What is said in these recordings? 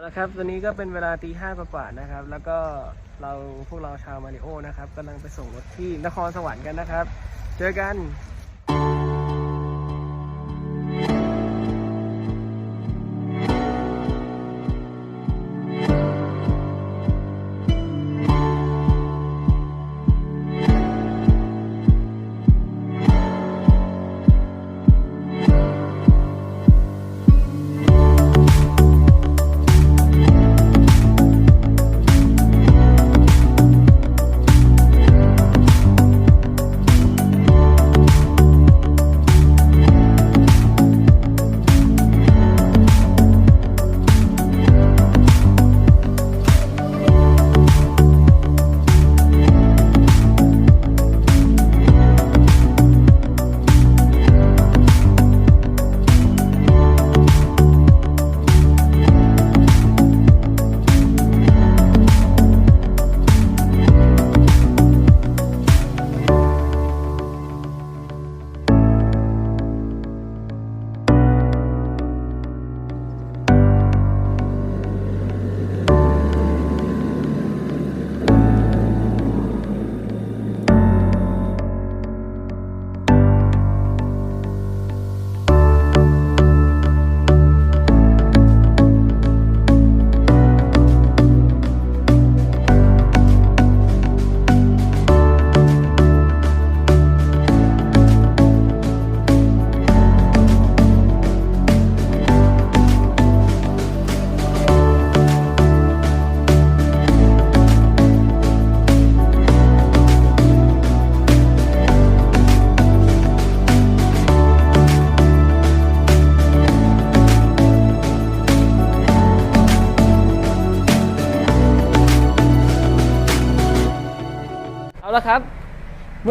แล้วครับตอนนี้ก็เป็นเวลาตีห้ากว่าๆนะครับ แล้วก็เราพวกเราชาวมาริโอนะครับกำลังไปส่งรถที่นครสวรรค์กันนะครับ เจอกัน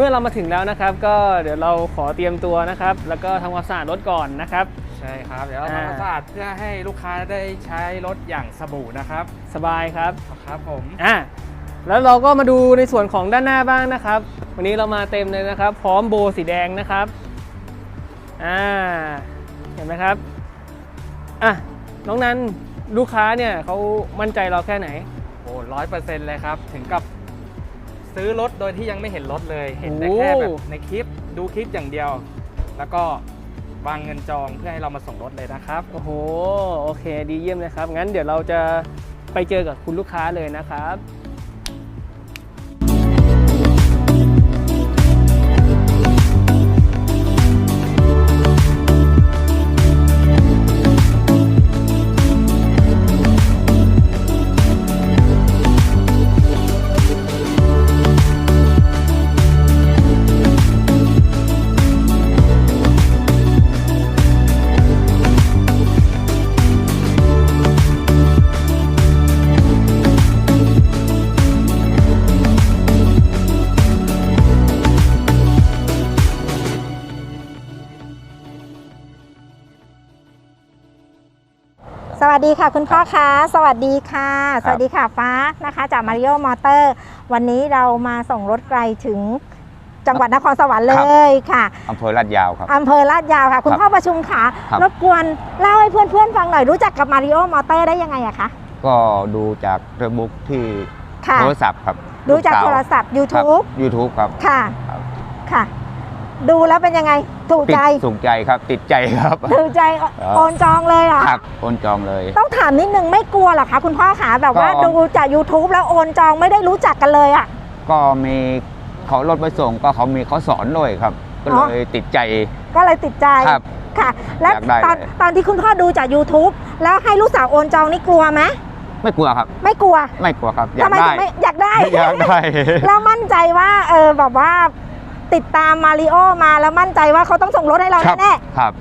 มื่อเรามาถึงแล้วนะครับ ก็เดี๋ยวเราขอเตรียมตัวนะครับ แล้วก็ทำความสะอาดรถก่อนนะครับ ใช่ครับ เดี๋ยวเราอ่าทำความสะอาดเพื่อให้ลูกค้าได้ใช้รถอย่างสบู่นะครับสบายครับครับผมอะแล้วเราก็มาดูในส่วนของด้านหน้าบ้างนะครับ วันนี้เรามาเต็มเลยนะครับ พร้อมโบสีแดงนะครับอ่าเห็นไหมครับอะน้องนันลูกค้าเนี่ยเขามั่นใจเราแค่ไหนโอ้ร้อยเปอร์เซ็นต์เลยครับ ถึงกับ ซื้อรถโดยที่ยังไม่เห็นรถเลย เห็นแต่โอ้แค่แบบในคลิปดูคลิปอย่างเดียว แล้วก็วางเงินจองเพื่อให้เรามาส่งรถเลยนะครับ โอ้โห โอเค ดีเยี่ยมเลยครับ งั้นเดี๋ยวเราจะไปเจอกับคุณลูกค้าเลยนะครับ สวัสดีค่ะคุณพ่อคะสวัสดีค่ะ สวัสดีค่ะฟ้านะคะจากมาริโอมอเตอร์ วันนี้เรามาส่งรถไกลถึงจังหวัดนครสวรรค์เลยค่ะอำเภอลาดยาวครับอำเภอลาดยาวค่ะ คุณครับพ่อประชุมค่ะครับรบกวนเล่าให้เพื่อนๆฟังหน่อยรู้จักกับมาริโอมอเตอร์ได้ยังไงอะคะ ก็ดูจากเฟซบุ๊กที่ค่ะโทรศัพท์ครับ ดูจากโทรศัพท์ครับ YouTube YouTube ครับ ค่ะครับค่ะ ดูแล้วเป็นยังไง ถูกติดใจ ถูกใจครับ ติดใจครับ ถูกใจครับโอนจองเลยเหรอครับโอนจองเลย ต้องถามนิดนึงไม่กลัวเหรอคะคุณพ่อขาแบบว่าก็ดูจาก YouTube แล้วโอนจองไม่ได้รู้จักกันเลยอะก็มีเขารถไปส่งก็เขามีเขาสอนด้วยครับ ก็อ๋อเลยติดใจ ก็เลยติดใจ ครับค่ะ และอยากได้ตอนเลยตอนที่คุณพ่อดูจาก YouTube แล้วให้ลูกสาวโอนจองนี่กลัวไหมไม่กลัวครับ ไม่กลัว ไม่กลัวครับ อยาทำกไมได้ถึงไม่อยากได้ อยากได้ แล้วมั่นใจว่าเออแบบว่า ติดตามมาริโอมาแล้วมั่นใจว่าเขาต้องส่งรถให้เราครับแน่ครับ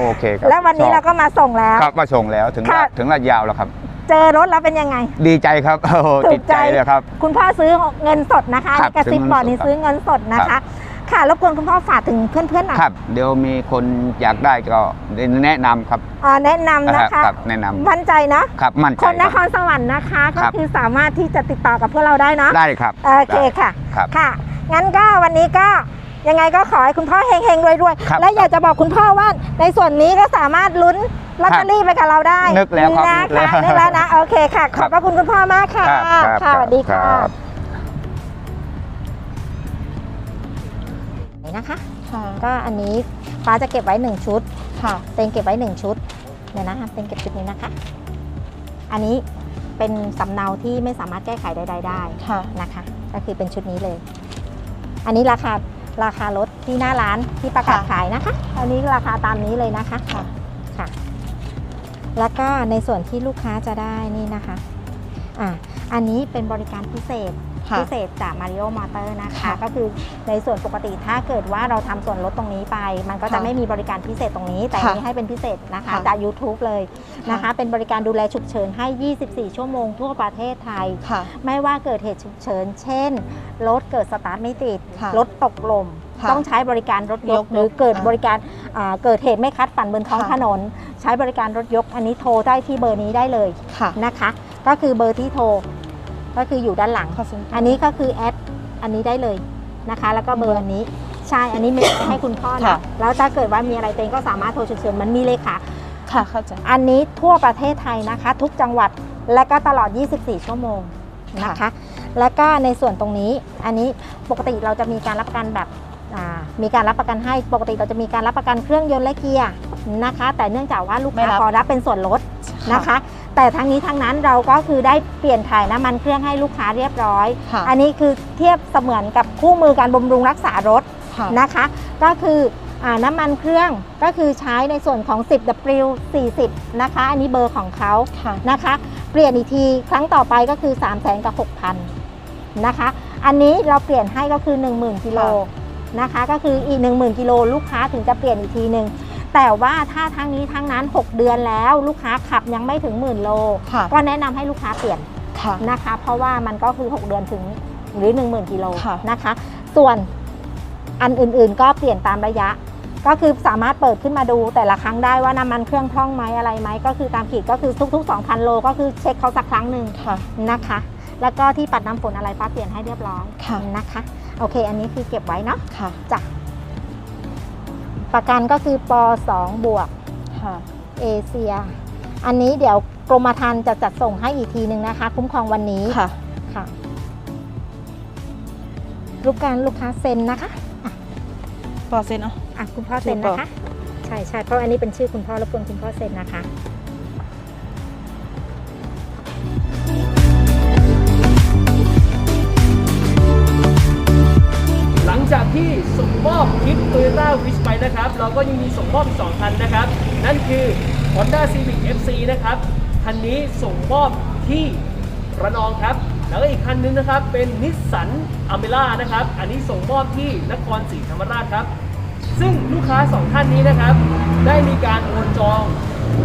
โอเคครับๆแล้ววันนี้ชอบเราก็มาส่งแล้ว ครับมาส่งแล้วถึงค่ะ ลาดถึงลาดยาวแล้วครับ เจอรถแล้วเป็นยังไง ดีใจครับโอ้โหถูกติดใจใจเลยครับ คุณพ่อซื้อเงินสดนะคะครับกระซิบซื้อเงินบอกนี่สดครับซื้อเงินสดนะครัคะ บ ค่ะรบกวนคุณพ่อฝากถึงเพื่อนๆหน่อยครับ เดี๋ยวมีคนอยากได้ก็แนะนำครับอ่าแนะนำนะคะ ครับแนะนำมั่นใจเนาะครับมั่นใจคนนคครัรบสวรรค์นะคะ ก็ครับคือสามารถที่จะติดต่อกับพวกเราได้เนาะได้ครับโอเคค่ะ ครับ ค่ะ งั้นก็วันนี้ก็ยังไงก็ขอให้คุณพ่อเฮงๆรวยครับ ๆและอยากจะบอกคุณพ่อว่าในส่วนนี้ก็สามารถลุ้นลอตเตอรี่ไปกับเราได้นึกแล้วครับนะนึกแล้วคะนึกแล้วนะโอเคค่ะ ขอบพระคุณคุณพ่อมากค่ะครับครับค่ะสวัสดีค่ะครับ ไหนนะคะ ค่ะ ก็อันนี้ฟ้าจะเก็บไว้1ชุด ค่ะ เต็งเก็บไว้1ชุดเดี๋ยวนะคะเต็งเก็บชุดนี้นะคะ อันนี้เป็นสำเนาที่ไม่สามารถแก้ไขใดๆได้ค่ะ นะคะ ก็คือเป็นชุดนี้เลย อันนี้ราคาราคารถที่หน้าร้านที่ประกาศค่ะขายนะคะ อันนี้ราคาตามนี้เลยนะคะค่ะค่ะ แล้วก็ในส่วนที่ลูกค้าจะได้นี่นะคะอ่าอันนี้เป็นบริการพิเศษ ค่ะพิเศษจาก Mario Motor นะคะค่ะก็คือในส่วนปกติถ้าเกิดว่าเราทำส่วนลดตรงนี้ไป มันก็จะค่ะไม่มีบริการพิเศษตรงนี้ แต่ค่ะอันนี้ให้เป็นพิเศษนะคะค่ะจาก YouTube เลยนะคะ เป็นบริการดูแลฉุกเฉินให้ 24 ชั่วโมงทั่วประเทศไทยค่ะไม่ว่าเกิดเหตุฉุกเฉิน เช่น รถเกิดสตาร์ทไม่ติดค่ะรถตกลมค่ะต้องใช้บริการรถยยกกหรือเกิดอ่าบริการอ่าเกิดเหตุไม่คาดฝันบนท้องค่ะถนน ใช้บริการรถยกอันนี้โทรได้ที่เบอร์นี้ได้เลยค่ะนะคะ ก็คือเบอร์ที่โทร ก็คืออยู่ด้านหลังขอบคุณค่ะอันนี้ก็คือแอดอันนี้ได้เลยนะคะ แล้วก็เบอร์อันนี้ใช่ อันนี้ไม่ให้คุณพ่อนะค่ะแล้วถ้าเกิดว่ามีอะไรเต็งก็สามารถโทรฉุกเฉินมันมีเลยค่ะ ค่ะเข้าใจอันนี้ทั่วประเทศไทยนะคะ ทุกจังหวัดและก็ตลอด 24 ชั่วโมงนะคะค่ะแล้วก็ในส่วนตรงนี้ อันนี้ปกติเราจะมีการรับประกันแบบอ่ามีการรับประกันให้ ปกติเราจะมีการรับประกันเครื่องยนต์และเกียร์นะคะ แต่เนื่องจากว่าลูกไม่ค้ารับขอรับเป็นส่วนลดนะคะ แต่ทั้งนี้ทั้งนั้นเราก็คือได้เปลี่ยนถ่ายน้ำมันเครื่องให้ลูกค้าเรียบร้อย ค่ะ อันนี้คือเทียบเสมือนกับคู่มือการบำรุงรักษารถค่ะ นะคะ ก็คืออาน้ำมันเครื่องก็คือใช้ในส่วนของ 10W 40 นะคะ อันนี้เบอร์ของเขาค่ะ นะคะ เปลี่ยนอีกทีครั้งต่อไปก็คือ 3 0 0แสนกับ6,000นะคะ อันนี้เราเปลี่ยนให้ก็คือ 10,000กิโลนะคะ ก็คืออีก 10,000กิโลลูกค้าถึงจะเปลี่ยนอีกทีหนึ่ง แต่ว่าถ้าทั้งนี้ทั้งนั้น 6 เดือนแล้วลูกค้าขับยังไม่ถึงหมื่นโล ค่ะก็แนะนำให้ลูกค้าเปลี่ยนค่ะนะคะ เพราะว่ามันก็คือ 6 เดือนถึงหรือ 10,000กิโลค่ะ นะคะ ส่วนอันอื่นๆก็เปลี่ยนตามระยะ ก็คือสามารถเปิดขึ้นมาดูแต่ละครั้งได้ว่าน้ำมันเครื่องพร่องไหมอะไรไหมก็คือตามขีดก็คือทุกๆ 2,000 โลก็คือเช็คเขาสักครั้งหนึ่งค่ะ นะคะ แล้วก็ที่ปัดน้ำฝนอะไรฟ้าเปลี่ยนให้เรียบร้อยค่ะ นะคะ โอเค อันนี้คือเก็บไว้เนาะค่ะ จ้ะ ประกันก็คือป 2 บวกค่ะเอเชีย อันนี้เดี๋ยวกรมธรรม์จะจัดส่งให้อีกทีหนึ่งนะคะ คุ้มครองวันนี้ค่ะค่ะลูกการลูกค้าเซ็นนะคะปอเซ็นเนาะ อะคุณพ่อเซ็นนะคะ ใช่ใช่เพราะอันนี้เป็นชื่อคุณพ่อรบกวนคุณพ่อเซ็นนะคะ ที่ส่งมอบคลิป Toyota Wish ไปนะครับ เราก็ยังมีส่งมอบอีก2คันนะครับ นั่นคือ Honda Civic FC นะครับคันนี้ส่งมอบที่ระนองครับ แล้วก็อีกคันนึงนะครับ เป็นนิสสันอเมร่านะครับ อันนี้ส่งมอบที่นครศรีธรรมราชครับ ซึ่งลูกค้าสองท่านนี้นะครับ ได้มีการโอนจอง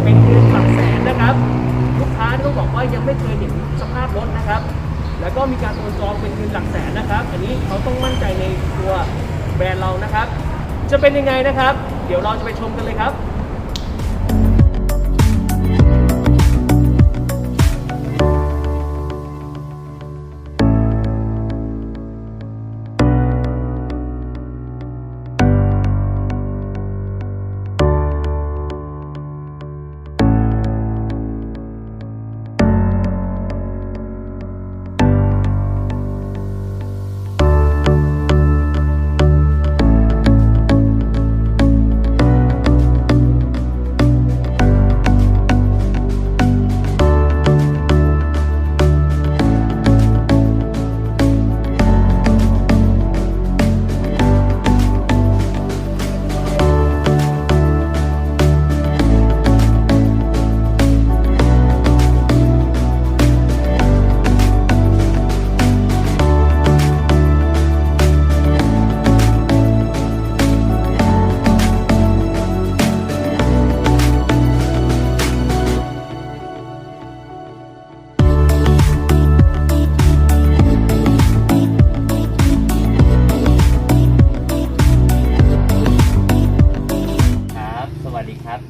เป็นเงินหลักแสนนะครับ ลูกค้าต้องบอกว่ายังไม่เคยเห็นสภาพรถนะครับ แล้วก็มีการโอนจองเป็นเงินหลักแสนนะครับ อันนี้เขาต้องมั่นใจใน แบรนด์เรานะครับ จะเป็นยังไงนะครับ เดี๋ยวเราจะไปชมกันเลยครับ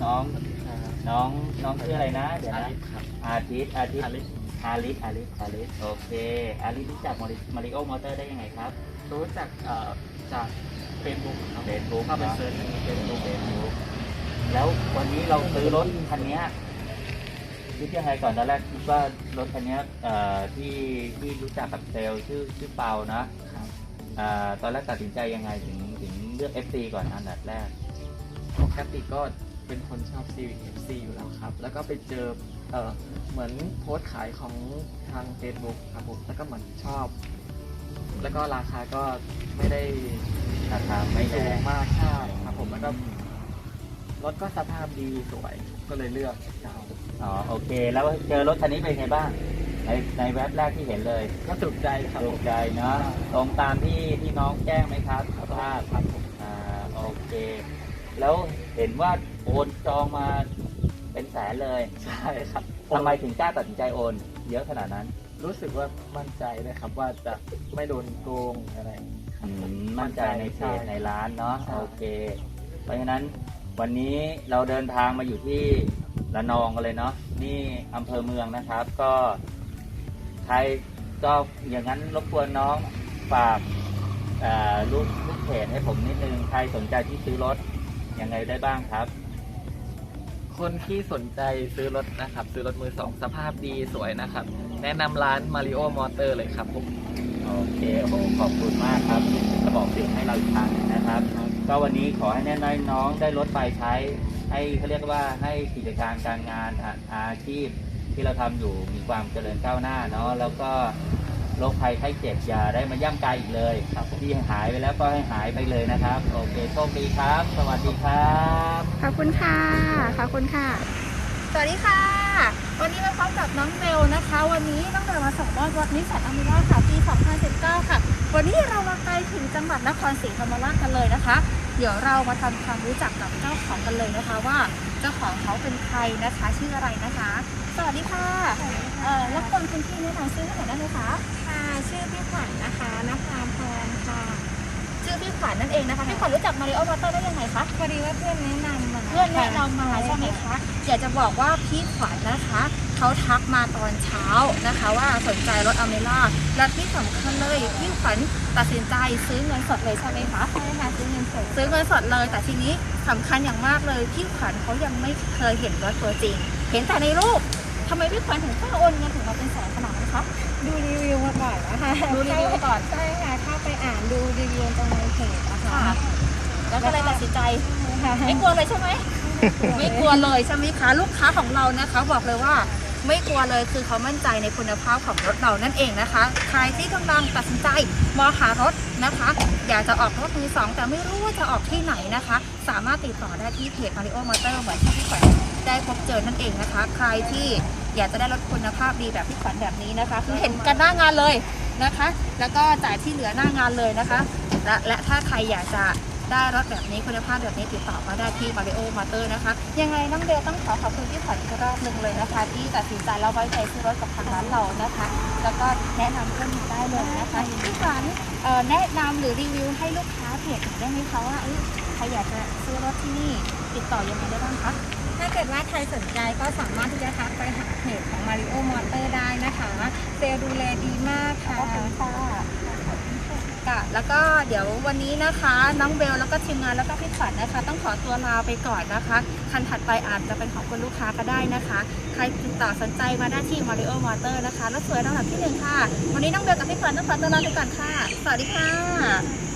น้องน้องน้องชื่ออะไรนะเดี๋ยวนะอาทิตย์อาทิตย์อาริสอาริสอาริสอาริสโอเคอาริสรู้จักมาริโอมอเตอร์ได้ยังไงครับ รู้จักเอ่อจากเฟซบุ๊กเฟซบุ๊กเข้าไปเซิร์ชเฟซบุ๊กเฟซบุ๊กแล้ววันนี้เราซื้อรถคันเนี้ยคิดยังไงก่อนตอนแรกคิดว่ารถคันเนี้ยเอ่อที่ที่รู้จักกับเซลล์ชื่อชื่อเปานะอ่าตอนแรกตัดสินใจยังไงถึงถึงเลือก FC ก่อนอันดับแรก ปกติก็ เป็นคนชอบ Civic FC อยู่แล้วครับ แล้วก็ไปเจอเออเหมือนโพสต์ขายของทาง Facebook ครับผมแล้วก็เหมือนชอบ แล้วก็ราคาก็ไม่ได้ราคาไม่แรสูงงมากใช่ครับผมแล้วก็รถก็สภาพดีสวยก็เลยเลือกจะเอาอ๋อโอเค แล้วเจอรถคันนี้เป็นไงบ้าง ในในแว็บแรกที่เห็นเลยก็ถูกใจครับถูผกม ใจเนาะตรงตามที่ที่น้องแจ้งไหมครับสภาพครับผม อ่าโอเค แล้วเห็นว่า โอนจองมาเป็นแสนเลยใช่ครับทำไมถึงกล้าตัดสินใจโอน เยอะขนาดนั้นรู้สึกว่ามั่นใจเลยครับว่าจะไม่โดนโกงอะไร อืมมั่นใจในเพจในร้านเนาะใช่ โอเค เพราะฉะนั้นวันนี้เราเดินทางมาอยู่ที่ระนองกันเลยเนาะนี่อำเภอเมืองนะครับ ก็ใครก็อย่างนั้นรบกวนน้องฝากเอ่อลูกลูกเพจให้ผมนิดนึงใครสนใจที่ซื้อรถยังไงได้บ้างครับ คนที่สนใจซื้อรถนะครับ ซื้อรถมือสองสภาพดีสวยนะครับ แนะนำร้าน Mario Motor เลยครับผมโอเคโอ้ขอบคุณมากครับกระบอกเสียงให้เราอีกครั้งหนึ่งนะครับ ก็วันนี้ขอให้แน่นอนน้องได้รถไปใช้ ให้เขาเรียกว่าให้กิจการการงานอาอาชีพที่เราทำอยู่มีความเจริญก้าวหน้าเนาะแล้วก็ โรคภัยไข้เจ็บอย่าได้มาย่ำกายอีกเลยครับที่หายไปแล้วก็ให้หายไปเลยนะครับ โอเคโชคดีครับ สวัสดีครับ ขอบคุณค่ะ ขอบคุณค่ะ สวัสดีค่ะ วันนี้มาพร้อมกับน้องเบลนะคะ วันนี้น้องเบลมาส่งมอบรถนิสสันอเมร่าค่ะปี 2019 ค่ะ วันนี้เรามาไกลถึงจังหวัดนครศรีธรรมราชกันเลยนะคะ เดี๋ยวเรามาทำความรู้จักกับเจ้าของกันเลยนะคะว่าเจ้าของเขาเป็นใครนะคะชื่ออะไรนะคะ สวัสดีค่ะเอ่อรบกวนคุณพี่แนะนำชื่อให้หน่อยได้ไหมคะค่ะชื่อพี่ขวัญนะคะนภาพรค่ะชื่อพี่ขวัญนั่นเองนะคะพี่ขวัญรู้จักมาริโอมอเตอร์ได้ยังไงคะพอดีว่าเพื่อนแนะนำมาเพื่อนแนะนำมาใช่ไหมคะอยากจะบอกว่าพี่ขวัญนะคะ เขาทักมาตอนเช้านะคะ ว่าสนใจรถอเมร่าและที่สำคัญเลยพี่ขวัญตัดสินใจซื้อเงินสดเลยใช่ไหมคะใช่ค่ะซื้อเงินสดซื้อเงินสดเลย แต่ทีนี้สำคัญอย่างมากเลยพี่ขวัญเขายังไม่เคยเห็นรถตัวจริง เห็นแต่ในรูปทำไมพี่ขวัญถึงกล้าโอนเงินถึงมาเป็นแสนขนาดนั้นคะดูรีวิวมาก่อนนะคะดูรีวิวมาก่อนใช่ค่ะเข้าไปอ่านดูรีวิวตรงในเพจนะคะค่ะแล้วก็เลยตัดสินใจไม่กลัวเลยใช่ไหมไม่กลัวเลยใช่ไหมคะ ลูกค้าของเรานะคะ บอกเลยว่า ไม่กลัวเลยคือเขามั่นใจในคุณภาพของรถเรานั่นเองนะคะ ใครที่กำลังตัดสินใจมองหารถนะคะ อยากจะออกรถมือสองแต่ไม่รู้ว่าจะออกที่ไหนนะคะ สามารถติดต่อได้ที่เพจ Mario Motor เหมือนที่พี่ขวัญได้พบเจอนั่นเองนะคะ ใครที่อยากจะได้รถคุณภาพดีแบบพี่ขวัญแบบนี้นะคะ คือเห็นกันหน้างานเลยนะคะ แล้วก็จ่ายที่เหลือหน้างานเลยนะคะ และและถ้าใครอยากจะ ได้รถแบบนี้คุณภาพแบบนี้ติดต่อมาได้ที่ Mario Motor นะคะยังไงน้องเบลต้องขอขอบคุณพี่ขวัญอีกรอบหนึ่งเลยนะคะ ที่ตัดสินใจแล้วไว้ใจซื้อรถกับทางร้านเรานะคะ แล้วก็แนะนำเพื่อนมาได้เลยนะคะพี่ขวัญแนะนำหรือรีวิวให้ลูกค้าเพจได้ไหมคะว่าเอ้ยใครอยากจะซื้อรถที่นี่ติดต่อยังไงได้บ้างคะถ้าเกิดว่าใครสนใจก็สามารถที่จะทักไปหาเพจของ Mario Motor ได้นะคะ เซลดูแลดีมากค่ะขอบคุณค่ะ ค่ะ แล้วก็เดี๋ยววันนี้นะคะน้องเบลแล้วก็ทีมงานแล้วก็พี่ขวัญนะคะ ต้องขอตัวลาไปก่อนนะคะคันถัดไปอาจจะเป็นของคุณลูกค้าก็ได้นะคะ ใครติดต่อสนใจมาได้ที่ Mario Motor นะคะรถสวยลำดับที่หนึ่งค่ะ วันนี้น้องเบลกับพี่ขวัญต้องขอตัวลาไปก่อนค่ะ สวัสดีค่ะ